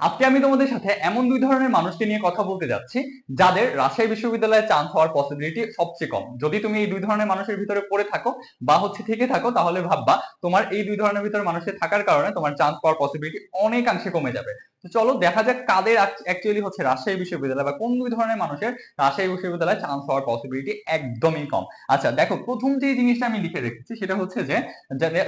আজকে আমি তোমাদের সাথে এমন দুই ধরনের মানুষকে নিয়ে কথা বলতে যাচ্ছি, যাদের রাজশাহী বিশ্ববিদ্যালয়ে চান্স হওয়ার পসিবিলিটি সবচেয়ে কম। যদি তুমি এই দুই ধরনের মানুষের ভিতরে পড়ে থাকো বা হচ্ছে থেকে থাকো, তাহলে ভাববা তোমার এই দুই ধরনের ভিতরে মানুষের থাকার কারণে তোমার চান্স পাওয়ার পসিবিলিটি অনেকাংশে কমে যাবে। চলো দেখা যাক কাদের অ্যাকচুয়ালি হচ্ছে রাজশাহী বিশ্ববিদ্যালয় বা কোন দুই ধরনের মানুষের রাজশাহী বিশ্ববিদ্যালয়ে চান্স হওয়ার পসিবিলিটি একদমই কম। আচ্ছা দেখো, প্রথম যে জিনিসটা আমি লিখে রেখেছি সেটা হচ্ছে যে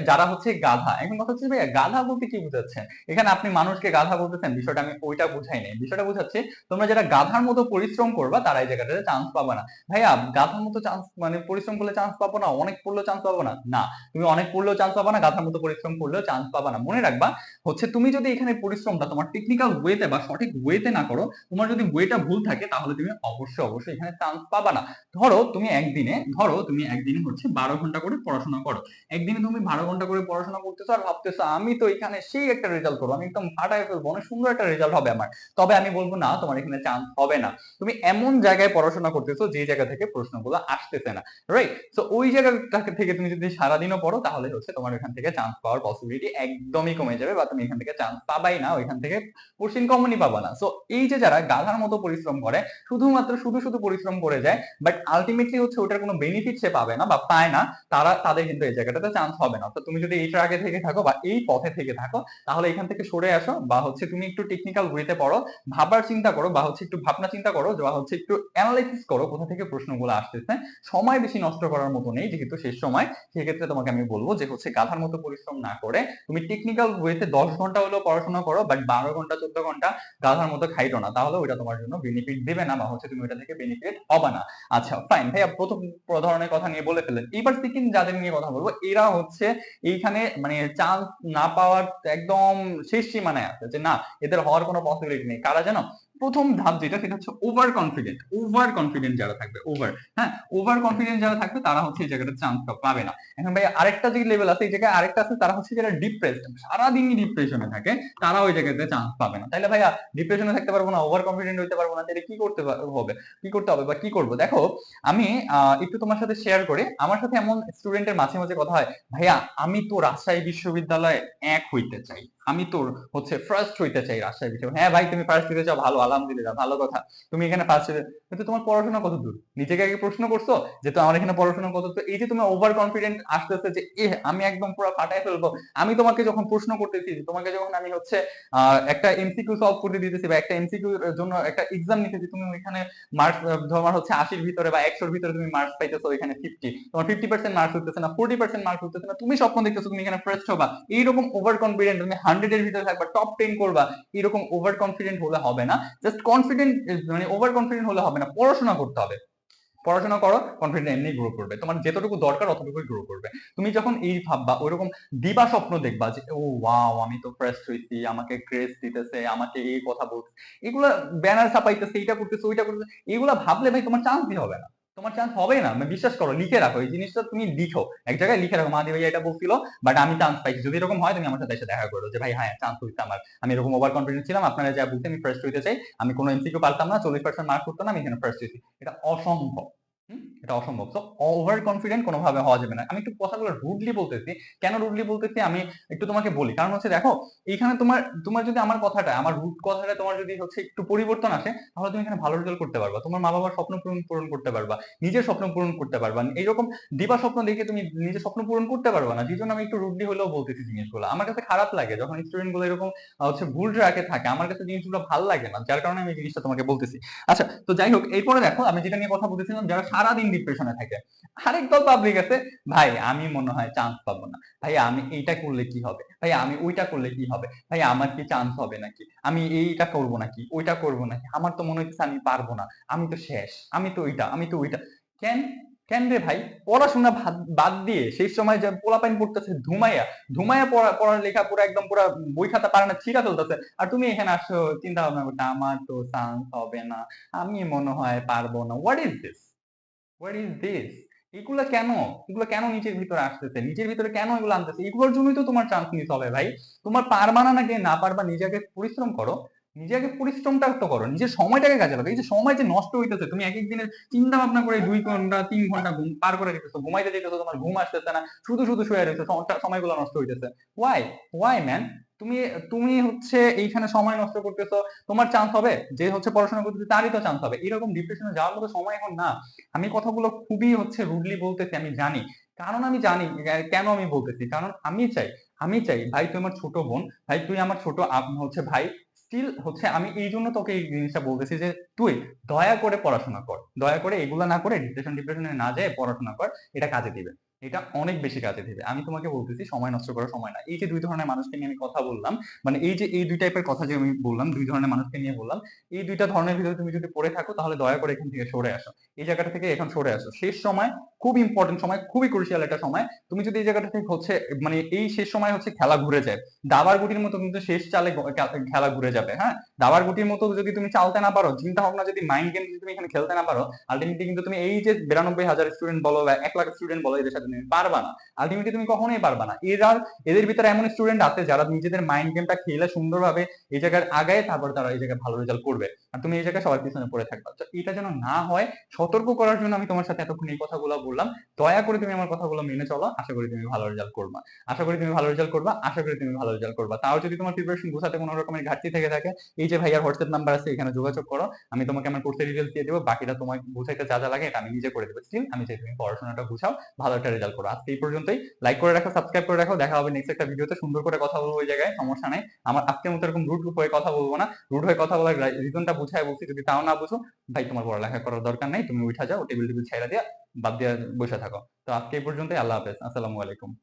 যারা হচ্ছে গাধা, এখন কথা হচ্ছে ভাইয়া গাধা বলতে কি বুঝাচ্ছেন? এখানে আপনি মানুষকে গাধা বলতেছেন, বিষয়টা আমি ওইটা বুঝাই নাই। বিষয়টা বুঝাচ্ছি তোমরা যারা গাধার মতো পরিশ্রম করবা, তারা এই জায়গাটাতে চান্স পাবে না। ভাইয়া, গাধার মতো চান্স মানে পরিশ্রম করলে চান্স পাবো না, অনেক পড়লেও চান্স পাবো না? না, তুমি অনেক পড়লেও চান্স পাবা না, গাধার মতো পরিশ্রম করলেও চান্স পাবা না। মনে রাখবা, হচ্ছে তুমি যদি এখানে পরিশ্রমটা তোমার টেকনিক্যাল ওয়েতে বা সঠিক ওয়েতে না করো, তোমার যদি ওয়েটা ভুল থাকে, তাহলে তুমি অবশ্যই অবশ্যই এখানে চান্স পাবা না। ধরো তুমি একদিনে, ধরো তুমি একদিনে হচ্ছে বারো ঘণ্টা করে পড়াশোনা করো। একদিনে তুমি বারো ঘণ্টা করে পড়াশোনা করতেছো আর ভাবতেছো, আমি তো এখানে সেই একটা রেজাল্ট করব আমি একদম ফাটায় ফেলব, অনেক সুন্দর একটা রেজাল্ট হবে আমার। তবে আমি বলব, না, তোমার এখানে চান্স হবে না। তুমি এমন জায়গায় পড়াশোনা করতেছো, যে জায়গা থেকে প্রশ্নগুলো আসতেছে না রাইট তো ওই জায়গাটা থেকে তুমি যদি সারাদিনও পড়ো, তাহলে হচ্ছে তোমার এখান থেকে চান্স পাওয়ার পসিবিলিটি একদমই কমে যাবে বা তুমি এখান থেকে চান্স পাবাই না, ওইখান থেকে কোশ্চিন কমনই পাবা না সো এই যে যারা গাধার মতো পরিশ্রম করে, শুধুমাত্র শুধু শুধু পরিশ্রম করে যায় বাট আলটিমেটলি হচ্ছে ওটার কোনো বেনিফিট সে পাবে না বা পায় না, তারা, তাদের কিন্তু এই জায়গাটাতে চান্স হবে না। তো তুমি যদি এই ট্রাকে থেকে থাকো বা এই পথে থেকে থাকো, তাহলে এখান থেকে সরে আসো বা হচ্ছে তুমি একটু টেকনিক্যাল ওয়েতে পড়ো, ভাবার চিন্তা করো বা হচ্ছে একটু ভাবনা চিন্তা করো বা হচ্ছে একটু অ্যানালাইসিস করো কোথা থেকে প্রশ্নগুলো আসতেছে। সময় বেশি নষ্ট করার মতো নেই যেহেতু শেষ সময়, সেক্ষেত্রে তোমাকে আমি বলব যে হচ্ছে গাধার মতো পরিশ্রম না করে তুমি টেকনিক্যাল ওয়েতে দশ ঘণ্টা হলেও পড়াশোনা করো বাট বারো ঘণ্টা চোদ্দ ঘণ্টা গাধার মতো খাইটো না। তাহলে ওইটা তোমার জন্য বেনিফিট দেবে না বা হচ্ছে তুমি ওইটা থেকে বেনিফিট হবে না। আচ্ছা ফাইন ভাইয়া প্রথম ধরনের কথা নিয়ে বলে ফেলেন এবার সিকিম যাদের নিয়ে কথা বলব, এরা হচ্ছে এইখানে মানে চান্স না পাওয়ার একদম শেষ সীমানায় আছে যে না, এদের হওয়ার কোনো পসিবিলিটি নেই। কারা জানো? প্রথম ধাপ যেটা, সেটা হচ্ছে ওভার কনফিডেন্ট ওভার কনফিডেন্ট যারা থাকবে ওভার হ্যাঁ? ওভার কনফিডেন্ট যারা থাকবে, তারা হচ্ছে এই জায়গাটা চান্স পাবে না। এখন ভাই আরেকটা যে লেভেল আছে, এই জায়গায় আরেকটা আছে, তারা হচ্ছে যারা ডিপ্রেসড সারাদিনই ডিপ্রেশনে থাকে তারা ওই জায়গাতে চান্স পাবে না। তাইলে ভাইয়া ডিপ্রেশনে থাকতে পারব না ওভার কনফিডেন্ট হইতে পারব না তাহলে কি করতে হবে? কি করতে হবে বা কি করব? দেখো, আমি একটু তোমার সাথে শেয়ার করি। আমার সাথে এমন স্টুডেন্টের মাঝে মাঝে কথা হয়, ভাইয়া, আমি তো রাজশাহী বিশ্ববিদ্যালয়ে এক হইতে চাই। আমি তোর হচ্ছে ফার্স্ট হইতে চাই রাজশাহী বিশ্ববিদ্যালয় হ্যাঁ ভাই, তুমি ফার্স্ট হইতে চাও, ভালো, আলহামদুলিল্লাহ, ভালো কথা। তুমি এখানে ফার্স্ট হইতে কিন্তু তোমার পড়াশোনা কত দূর? নিজেকে আগে প্রশ্ন করছ যে তো আমার এখানে পড়াশোনা কত দূর? এই যে তুমি ওভার কনফিডেন্ট আসতেছে যে এ আমি একদম পুরো ফাটাই ফেলব। আমি তোমাকে যখন প্রশ্ন করতেছি, তোমাকে যখন আমি হচ্ছে একটা এমসিকিউ সলভ করতে দিতেছি বা একটা এমসিকিউ এর জন্য একটা এক্সাম নিতেছি, তুমি ওইখানে মার্কস তোমার হচ্ছে আশির ভিতরে বা একশোর ভিতরে তুমি মার্কস পাইতেছো, ওইখানে ফিফটি তোমার ফিফটি পার্সেন্ট মার্কস হতেছে না ফোর্টি পার্সেন্ট মার্কস হতেছে না, তুমি স্বপ্ন দেখতেছো তুমি এখানে ফার্স্ট হবা। এইরকম ওভার কনফিডেন্ট তুমি হান্ড্রেড এর ভিতরে থাকবা টপ টেন করবা, এরকম ওভার কনফিডেন্ট হলে হবে না। জাস্ট কনফিডেন্ট মানে ওভার কনফিডেন্ট হলে হবে না, পড়াশোনা করতে হবে। পড়াশোনা করো কনফিডেন্ট এমনি গ্রো করবে। তোমার যেতটুকু দরকার অতটুকুই গ্রো করবে। তুমি যখন এই ভাববা, ওইরকম দিবা স্বপ্ন দেখবা যে, ও ওয়াও আমি তো ফার্স্ট হইছি, আমাকে গ্রেস দিতেছে, আমাকে এই কথা বলছে এগুলা ব্যানার ছাপাইতেছে, এইটা করতেছে, ওইটা করতেছে। এগুলা ভাবলে ভাই তোমার চান্সই হবে না। তোমার চান্স হবে না। মানে বিশ্বাস করো, লিখে রাখো। এই জিনিসটা তুমি লিখো। এক জায়গায় লিখে রাখো মাদি ভাইয়া এটা বলছিল বাট আমি চান্স পাইছি। যদি এরকম হয়, তুমি আমার সাথে এসে দেখা করো যে, ভাই হ্যাঁ চান্স হইতে আমার। আমি এরকম ওভার কনফিডেন্স ছিলাম, আপনারা যা বলতে আমি ফার্স্ট হইতে চাই। আমি কোনো এমসিকিউ পারতাম না, চল্লিশ পার্সেন্ট মার্ক করতাম না আমি এখানে ফার্স্ট হয়েছি এটা অসম্ভব? এটা অসম্ভব। তো ওভার কনফিডেন্ট কোনোভাবে হওয়া যাবে না। আমি একটু কথাগুলো রুডলি বলতেছি। কেন রুডলি বলতেছি? আমি একটু তোমাকে বলি। কারণ হচ্ছে দেখো, এইখানে তোমার তোমার যদি আমার কথাটা, আমার রুট কথাটা তোমার যদি হচ্ছে একটু পরিবর্তন আসে, তাহলে তুমি এখানে ভালো রেজাল্ট করতে পারবা। তোমার মা বাবার স্বপ্ন পূরণ পূরণ করতে পারবা। নিজের স্বপ্ন পূরণ করতে পারবা। এইরকম দিবা স্বপ্ন দেখে তুমি নিজের স্বপ্ন পূরণ করতে পারবা না। যেই জন্য আমি একটু রুডলি হলেও বলতেছি জিনিসগুলো। আমার কাছে খারাপ লাগে যখন স্টুডেন্টগুলো এরকম হচ্ছে ভুল ট্র্যাকে থাকে। আমার কাছে জিনিসগুলো ভালো লাগে না। যার কারণে আমি জিনিসটা তোমাকে বলতেছি। আচ্ছা তো যাই হোক, এরপরে দেখো, আমি যেটা নিয়ে কথা বলতেছিলাম, যারা সারাদিন ডিপ্রেশনে থাকে। আরেক দল পাবলিক আছে, ভাই, আমি মনে হয় চান্স পাবো না। ভাই, আমি এইটা করলে কি হবে? ভাই, আমি ওইটা করলে কি হবে? ভাই, আমার কি চান্স হবে নাকি? আমি এইটা করব নাকি? ওইটা করব নাকি? আমার তো মনে হচ্ছে আমি পারব না। আমি তো শেষ। আমি তো ওইটা, আমি তো ওইটা। কেন? কেন রে ভাই? পড়াশোনা বাদ দিয়ে সেই সময় যে পোলাপাইন পড়তেছে, ধুমাইয়া ধুমাইয়া পড়া লেখা পুরো একদম পুরো বই খাতা পারে না ছিঁড়া চলতেছে আর তুমি এখানে আসো চিন্তা ভাবনা করতে, আমার তো চান্স হবে না। আমি মনে হয় পারব না। What is this what is this এগুলো কেন? এগুলো কেন নিচের ভিতরে আসতেছে? নিচের ভিতরে কেন এগুলো আনতেছে? এগুলোর জন্যই তো তোমার চান্স মিস হবে ভাই। তোমার পারবা না নাকি না পারবা নিজেকে পরিশ্রম করো। নিজেকে পরিশ্রমটা তো করো। নিজের সময়টাকে কাজে লাগাও। এই যে সময় যে নষ্ট হইতেছে, তুমি এক এক দিনের চিন্তা ভাবনা করে দুই ঘণ্টা, তিন ঘণ্টা ঘুম পার করে দিতেছো। ঘুমাইতে যেতেছো তোমার ঘুম আসতেছে না। শুধু শুধু শুয়ে রয়েছে সময়গুলো নষ্ট হইতেছে। ওয়াই ওয়াই ম্যান তুমি তুমি হচ্ছে এইখানে সময় নষ্ট করতেছো, তোমার চান্স হবে, যে হচ্ছে পড়াশোনা করতেছে তারই তো চান্স হবে। এরকম ডিপ্রেশনে যাওয়ার মতো সময় এখন না। আমি কথাগুলো খুবই হচ্ছে রুডলি বলতেছি, আমি জানি। কারণ আমি জানি কেন আমি বলতেছি? কারণ আমি চাই আমি চাই, ভাই তুই আমার ছোট বোন, ভাই তুই আমার ছোট হচ্ছে ভাই স্টিল হচ্ছে আমি এই জন্য তোকে এই জিনিসটা বলতেছি যে, তুই দয়া করে পড়াশোনা কর। দয়া করে এগুলো না করে ডিপ্রেশন ডিপ্রেশনে না যেয়ে পড়াশোনা কর, এটা কাজে দিবে। এটা অনেক বেশি কাজে দিবে। আমি তোমাকে বলতেছি, সময় নষ্ট করার সময় না। এই যে দুই ধরনের মানুষকে নিয়ে আমি কথা বললাম মানে এই যে এই দুই টাইপের কথা যে আমি বললাম, দুই ধরনের মানুষকে নিয়ে বললাম, এই দুইটা ধরনের ভিতরে তুমি যদি পড়ে থাকো, তাহলে দয়া করে এখান থেকে সরে আসো। এই জায়গাটা থেকে এখন সরে আসো। শেষ সময় খুব ইম্পর্টেন্ট সময়, খুবই ক্রুশিয়াল একটা সময়। তুমি যদি এই জায়গাটা থেকে হচ্ছে মানে এই শেষ সময় হচ্ছে খেলা ঘুরে যায়। দাবার গুটির মতো কিন্তু শেষ চালে খেলা ঘুরে যাবে হ্যাঁ? দাবার গুটির মতো যদি তুমি চালতে না পারো, চিন্তা ভাবনা যদি মাইন্ড গেম যদি তুমি এখানে খেলতে না পারো আলটিমেটলি কিন্তু তুমি এই যে বিরানব্বই হাজার স্টুডেন্ট বলো বা এক লাখ স্টুডেন্ট বলো এদের সাথে পারবা না। আলটিমেটলি তুমি কখনোই পারবা না। এরা, এদের ভিতরে এমন স্টুডেন্ট আছে যারা নিজেদের মাইন্ড গেমটা খেলে সুন্দরভাবে এই জায়গায় আগায় তারপর তারা এই জায়গায় ভালো রেজাল্ট করবে। আর তুমি এই জায়গায় সবার পিছনে পড়ে থাকবা। তো এটা যেন না হয়, সতর্ক করার জন্য আমি তোমার সাথে এতক্ষণ এই কথাগুলো বললাম। দয়া করে তুমি আমার কথাগুলো মেনে চলো। আশা করি তুমি ভালো রেজাল্ট করবা। আশা করি তুমি ভালো রেজাল্ট করবা। আশা করি তুমি ভালো রেজাল্ট করবা। তাও যদি তোমার প্রিপারেশন গোছাতে কোনো রকমের ঘাটতি থেকে থাকে, এই যে ভাইয়ার হোয়াটসঅ্যাপ নাম্বার আছে, এখানে যোগাযোগ করো। আমি তোমাকে আমার কোর্সের ডিটেলস দিয়ে দেবো। বাকিটা তোমার বুঝাইতে যা যা লাগে এটা আমি নিজে করে দেবো। স্টিল আমি চাই তুমি পড়াশোনাটা বুঝাও ভালো একটা রেজাল্ট করো। আজকে এই পর্যন্তই। লাইক করে রাখো সাবস্ক্রাইব করে রাখো। দেখা হবে নেক্সট একটা ভিডিওতে সুন্দর করে কথা বলব ওই জায়গায়, সমস্যা নাই। আমার আজকের মতো এরকম রুট হয়ে কথা বলব না। রুট হয়ে কথা বলার রিজনটা বুঝায় বলছি। যদি তাও না বুঝো, ভাই তোমার পড়ালেখা করার দরকার নাই। তুমি উঠা যাও টেবিল টেবিল ছাইরা দিয়া বাদ দিয়ে বসে থাকো। তো আজকে এই পর্যন্তই। আল্লাহ হাফেজ। আসসালামু আলাইকুম।